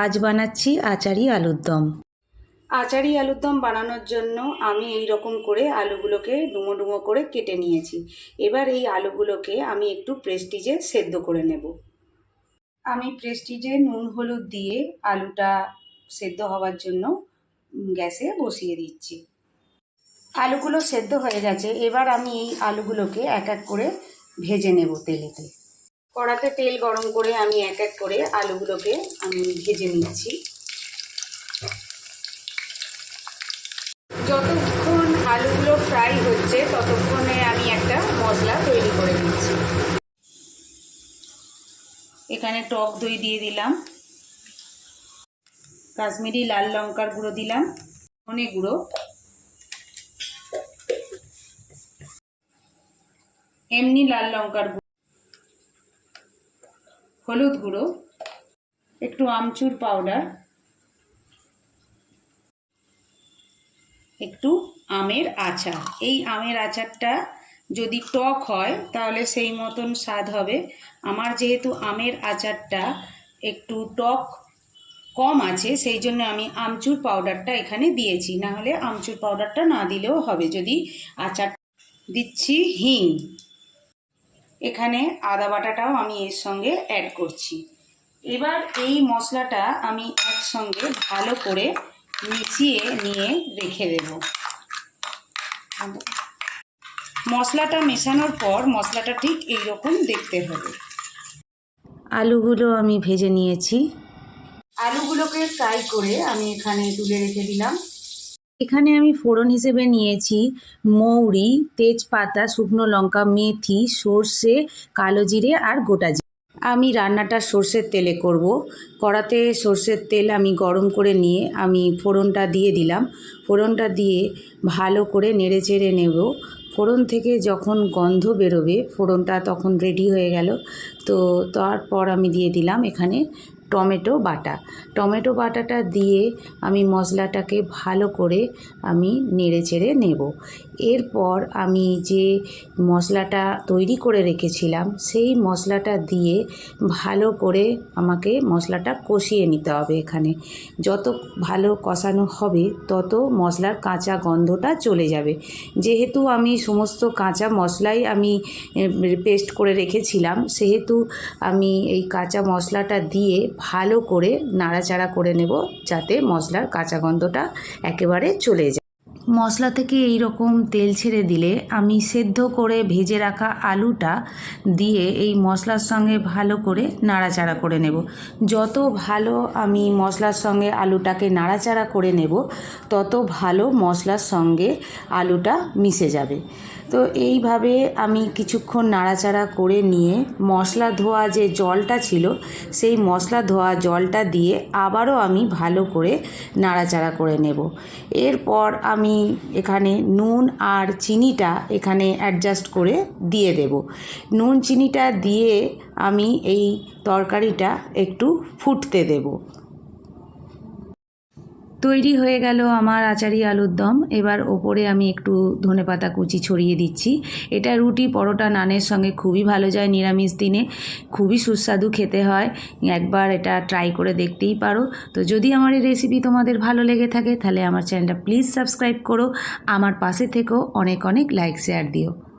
আজ বানাচ্ছি আচারি আলুর দম। আচারি আলুর দম বানানোর জন্য আমি এই রকম করে আলুগুলোকে ডুমো ডুমো করে কেটে নিয়েছি। এবার এই আলুগুলোকে আমি একটু প্রেস্টিজে সেদ্ধ করে নেব। আমি প্রেস্টিজে নুন হলুদ দিয়ে আলুটা সেদ্ধ হওয়ার জন্য গ্যাসে বসিয়ে দিচ্ছি। আলুগুলো সেদ্ধ হয়ে গেছে। এবার আমি এই আলুগুলোকে এক এক করে ভেজে নেব তেলেতে। কড়াতে তেল গরম করে আমি এক এক করে আলুগুলোকে আমি ভেজে নিচ্ছি। যতক্ষণ আলুগুলো ফ্রাই হচ্ছে, ততক্ষণে আমি একটা মশলা তৈরি করে নিচ্ছি। এখানে টক দই দিয়ে দিলাম। কাশ্মীরি লাল লঙ্কার গুঁড়ো দিলাম। ধনে গুঁড়ো। এমনি লাল লঙ্কার হলুদ গুঁড়ো, একটু আমচুর পাউডার একটু আমের আচার। এই আমের আচারটা যদি টক হয়, তাহলে সেই মতন স্বাদ হবে। আমার যেহেতু আমের আচারটা একটু টক কম আছে, সেই জন্য আমি আমচুর পাউডারটা এখানে দিয়েছি। না হলে আমচুর পাউডারটা না দিলেও হবে। যদি আচার দিচ্ছি হিং এখানে আদা বাটাটাও আমি এর সঙ্গে অ্যাড করছি। এবার এই মশলাটা আমি একসঙ্গে ভালো করে মিশিয়ে নিয়ে রেখে দেব। মশলাটা মেশানোর পর মশলাটা ঠিক এই রকম দেখতে হবে। আলুগুলো আমি ভেজে নিয়েছি। আলুগুলোকে ফ্রাই করে আমি এখানে তুলে রেখে দিলাম। এখানে আমি ফোড়ন হিসেবে নিয়েছি মৌরি, তেজপাতা, শুকনো লঙ্কা, মেথি, সর্ষে, কালো জিরে আর গোটা জিরে। আমি রান্নাটা সর্ষের তেলে করব। কড়াতে সর্ষের তেল আমি গরম করে নিয়ে আমি ফোড়নটা দিয়ে দিলাম। ফোড়নটা দিয়ে ভালো করে নেড়ে চেড়ে নেব। ফোড়ন থেকে যখন গন্ধ বেরোবে, ফোড়নটা তখন রেডি হয়ে গেল। তো তারপর আমি দিয়ে দিলাম এখানে টমেটো বাটা। টমেটো বাটাটা দিয়ে আমি মশলাটাকে ভালো করে আমি নেড়ে চেড়ে নেব। এরপর আমি যে মশলাটা তৈরি করে রেখেছিলাম, সেই মশলাটা দিয়ে ভালো করে আমাকে মশলাটা কষিয়ে নিতে হবে এখানে। যত ভালো কষানো হবে, তত মশলার কাঁচা গন্ধটা চলে যাবে। যেহেতু আমি সমস্ত কাঁচা মশলাই আমি পেস্ট করে রেখেছিলাম, সেহেতু আমি এই কাঁচা মশলাটা দিয়ে ভালো করে নাড়াচাড়া করে নেব যাতে মশলার কাঁচা গন্ধটা একেবারে চলে যায়। মশলা থেকে এই রকম তেল ছেড়ে দিলে আমি সেদ্ধ করে ভেজে রাখা আলুটা দিয়ে এই মশলার সঙ্গে ভালো করে নাড়াচাড়া করে নেব। যত ভালো আমি মশলার সঙ্গে আলুটাকে নাড়াচাড়া করে নেব, তত ভালো মশলার সঙ্গে আলুটা মিশে যাবে। তো এইভাবে আমি কিছুক্ষণ নাড়াচাড়া করে নিয়ে মশলা ধোয়া যে জলটা ছিল, সেই মশলা ধোয়া জলটা দিয়ে আবারও আমি ভালো করে নাড়াচাড়া করে নেব। এরপর আমি এখানে নুন আর চিনিটা এখানে অ্যাডজাস্ট করে দিয়ে দেব। নুন, চিনিটা দিয়ে আমি এই তরকারিটা একটু ফুটতে দেবো। তৈরি হয়ে গেল আমার আচারি আলুর দম। এবার ওপরে আমি একটু ধনেপাতা কুচি ছড়িয়ে দিচ্ছি। এটা রুটি পরোটা নানের সঙ্গে খুবই ভালো যায় নিরামিষ দিনে। খুবই সুস্বাদু খেতে হয়। একবার এটা ট্রাই করে দেখতেই পারো। তো যদি আমার এই রেসিপি তোমাদের ভালো লেগে থাকে, তাহলে আমার চ্যানেলটা প্লিজ সাবস্ক্রাইব করো। আমার পাশে থেকেও অনেক অনেক লাইক শেয়ার দিও।